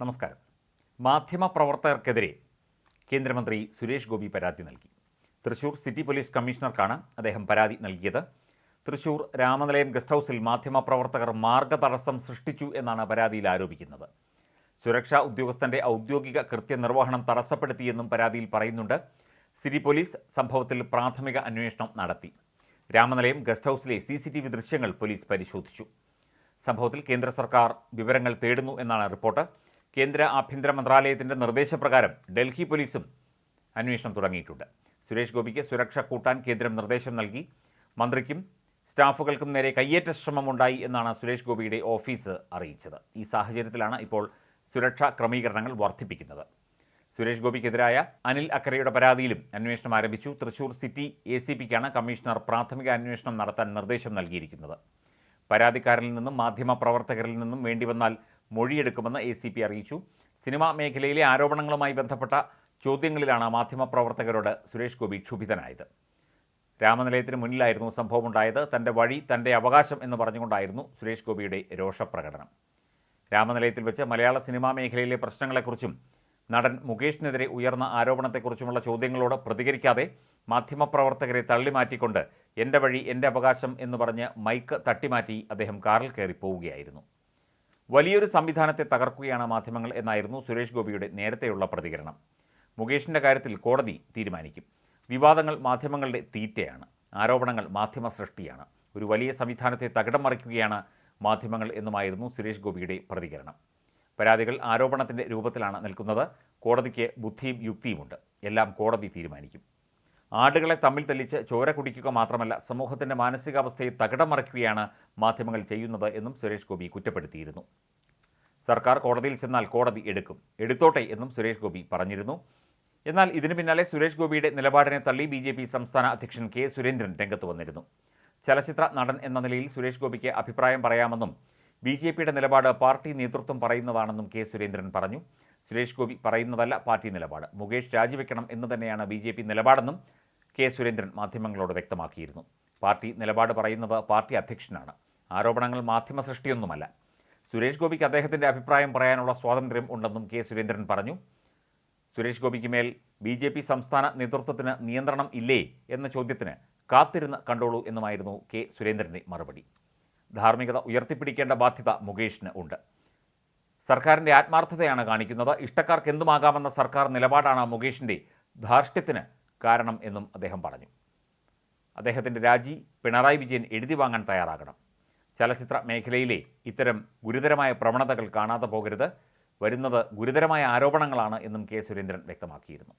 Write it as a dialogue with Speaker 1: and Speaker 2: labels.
Speaker 1: നമസ്കാരം. മാധ്യമപ്രവർത്തകർക്കെതിരെ കേന്ദ്രമന്ത്രി സുരേഷ് ഗോപി പരാതി നൽകി. തൃശൂർ സിറ്റി പോലീസ് കമ്മീഷണർക്കാണ് അദ്ദേഹം പരാതി നൽകിയത്. തൃശൂർ രാമനിലയം ഗസ്റ്റ് ഹൗസിൽ മാധ്യമപ്രവർത്തകർ മാർഗതടസ്സം സൃഷ്ടിച്ചു എന്നാണ് പരാതിയിൽ ആരോപിക്കുന്നത്. സുരക്ഷാ ഉദ്യോഗസ്ഥന്റെ ഔദ്യോഗിക കൃത്യനിർവഹണം തടസ്സപ്പെടുത്തിയെന്നും പരാതിയിൽ പറയുന്നുണ്ട്. സിറ്റി പോലീസ് സംഭവത്തിൽ പ്രാഥമിക അന്വേഷണം നടത്തി. രാമനിലയം ഗസ്റ്റ് ഹൗസിലെ സി സി ടി വി ദൃശ്യങ്ങൾ പോലീസ് പരിശോധിച്ചു. സംഭവത്തിൽ കേന്ദ്ര സർക്കാർ വിവരങ്ങൾ തേടുന്നു എന്നാണ് റിപ്പോർട്ട്. കേന്ദ്ര ആഭ്യന്തര മന്ത്രാലയത്തിന്റെ നിർദ്ദേശപ്രകാരം ഡൽഹി പോലീസും അന്വേഷണം തുടങ്ങിയിട്ടുണ്ട്. സുരേഷ് ഗോപിക്ക് സുരക്ഷ കൂട്ടാൻ കേന്ദ്രം നിർദ്ദേശം നൽകി. മന്ത്രിക്കും സ്റ്റാഫുകൾക്കും നേരെ കയ്യേറ്റ ശ്രമമുണ്ടായി എന്നാണ് സുരേഷ് ഗോപിയുടെ ഓഫീസ് അറിയിച്ചത്. ഈ സാഹചര്യത്തിലാണ് ഇപ്പോൾ സുരക്ഷാ ക്രമീകരണങ്ങൾ വർദ്ധിപ്പിക്കുന്നത്. സുരേഷ് ഗോപിക്കെതിരായ അനിൽ അക്കരയുടെ പരാതിയിലും അന്വേഷണം ആരംഭിച്ചു. തൃശൂർ സിറ്റി എ സി പിക്കാണ് കമ്മീഷണർ പ്രാഥമിക അന്വേഷണം നടത്താൻ നിർദ്ദേശം നൽകിയിരിക്കുന്നത്. പരാതിക്കാരിൽ നിന്നും മാധ്യമപ്രവർത്തകരിൽ നിന്നും വേണ്ടിവന്നാൽ മൊഴിയെടുക്കുമെന്ന് എ സി പി അറിയിച്ചു. സിനിമാ മേഖലയിലെ ആരോപണങ്ങളുമായി ബന്ധപ്പെട്ട ചോദ്യങ്ങളിലാണ് മാധ്യമപ്രവർത്തകരോട് സുരേഷ് ഗോപി ക്ഷുഭിതനായത്. രാമനിലയത്തിന് മുന്നിലായിരുന്നു സംഭവമുണ്ടായത്. തന്റെ വഴി തന്റെ അവകാശം എന്ന് പറഞ്ഞുകൊണ്ടായിരുന്നു സുരേഷ് ഗോപിയുടെ രോഷപ്രകടനം. രാമനിലയത്തിൽ വെച്ച് മലയാള സിനിമാ മേഖലയിലെ പ്രശ്നങ്ങളെക്കുറിച്ചും നടൻ മുകേഷിനെതിരെ ഉയർന്ന ആരോപണത്തെക്കുറിച്ചുമുള്ള ചോദ്യങ്ങളോട് പ്രതികരിക്കാതെ മാധ്യമപ്രവർത്തകരെ തള്ളിമാറ്റിക്കൊണ്ട് എന്റെ വഴി എന്റെ അവകാശം എന്ന് പറഞ്ഞ് മൈക്ക് തട്ടിമാറ്റി അദ്ദേഹം കാറിൽ കയറി പോവുകയായിരുന്നു വലിയൊരു സംവിധാനത്തെ തകർക്കുകയാണ് മാധ്യമങ്ങൾ എന്നായിരുന്നു സുരേഷ് ഗോപിയുടെ നേരത്തെയുള്ള പ്രതികരണം. മുകേഷിന്റെ കാര്യത്തിൽ കോടതി തീരുമാനിക്കും. വിവാദങ്ങൾ മാധ്യമങ്ങളുടെ തീറ്റയാണ്. ആരോപണങ്ങൾ മാധ്യമ സൃഷ്ടിയാണ്. ഒരു വലിയ സംവിധാനത്തെ തകിടം മറിക്കുകയാണ് മാധ്യമങ്ങൾ എന്നുമായിരുന്നു സുരേഷ് ഗോപിയുടെ പ്രതികരണം. പരാതികൾ ആരോപണത്തിന്റെ രൂപത്തിലാണ് നിൽക്കുന്നത്. കോടതിക്ക് ബുദ്ധിയും യുക്തിയുമുണ്ട്. എല്ലാം കോടതി തീരുമാനിക്കും. ആടുകളെ തമ്മിൽ തെളിച്ച് ചോര കുടിക്കുക മാത്രമല്ല സമൂഹത്തിന്റെ മാനസികാവസ്ഥയെ തകിടം മറിക്കുകയാണ് മാധ്യമങ്ങൾ ചെയ്യുന്നത് എന്നും സുരേഷ് ഗോപി കുറ്റപ്പെടുത്തിയിരുന്നു. സർക്കാർ കോടതിയിൽ ചെന്നാൽ കോടതി എടുക്കും. എടുത്തോട്ടെ എന്നും സുരേഷ് ഗോപി പറഞ്ഞിരുന്നു. എന്നാൽ ഇതിനു പിന്നാലെ സുരേഷ് ഗോപിയുടെ നിലപാടിനെ തള്ളി ബി ജെ പി സംസ്ഥാന അധ്യക്ഷൻ കെ സുരേന്ദ്രൻ രംഗത്ത് വന്നിരുന്നു. ചലച്ചിത്ര നടൻ എന്ന നിലയിൽ സുരേഷ് ഗോപിക്ക് അഭിപ്രായം പറയാമെന്നും ബി ജെ പിയുടെ നിലപാട് പാർട്ടി നേതൃത്വം പറയുന്നതാണെന്നും കെ സുരേന്ദ്രൻ പറഞ്ഞു. സുരേഷ് ഗോപി പറയുന്നതല്ല പാർട്ടി നിലപാട്. മുകേഷ് രാജിവെക്കണം എന്ന് തന്നെയാണ് ബി ജെ പി നിലപാടെന്നും കെ സുരേന്ദ്രൻ മാധ്യമങ്ങളോട് വ്യക്തമാക്കിയിരുന്നു. പാർട്ടി നിലപാട് പറയുന്നത് പാർട്ടി അധ്യക്ഷനാണ്. ആരോപണങ്ങൾ മാധ്യമ സൃഷ്ടിയൊന്നുമല്ല. സുരേഷ് ഗോപിക്ക് അദ്ദേഹത്തിന്റെ അഭിപ്രായം പറയാനുള്ള സ്വാതന്ത്ര്യം ഉണ്ടെന്നും കെ സുരേന്ദ്രൻ പറഞ്ഞു. സുരേഷ് ഗോപിക്ക് മേൽ ബി ജെ പി സംസ്ഥാന നേതൃത്വത്തിന് നിയന്ത്രണം ഇല്ലേ എന്ന ചോദ്യത്തിന് കാത്തിരുന്ന് കണ്ടോളൂ എന്നുമായിരുന്നു കെ സുരേന്ദ്രന്റെ മറുപടി. ധാർമ്മികത ഉയർത്തിപ്പിടിക്കേണ്ട ബാധ്യത മുകേഷിന് ഉണ്ട്. സർക്കാരിന്റെ ആത്മാർത്ഥതയാണ് കാണിക്കുന്നത്. ഇഷ്ടക്കാർക്ക് എന്തുമാകാമെന്ന സർക്കാർ നിലപാടാണ് മുകേഷിന്റെ ധാർഷ്ട്യത്തിന് കാരണം എന്നും അദ്ദേഹം പറഞ്ഞു. അദ്ദേഹത്തിന്റെ രാജി പിണറായി വിജയൻ എഴുതി വാങ്ങാൻ തയ്യാറാകണം. ചലച്ചിത്ര മേഖലയിലെ ഇത്തരം ഗുരുതരമായ പ്രവണതകൾ കാണാതെ പോകരുത്. വരുന്നത് ഗുരുതരമായ ആരോപണങ്ങളാണ് എന്നും കെ സുരേന്ദ്രൻ വ്യക്തമാക്കിയിരുന്നു.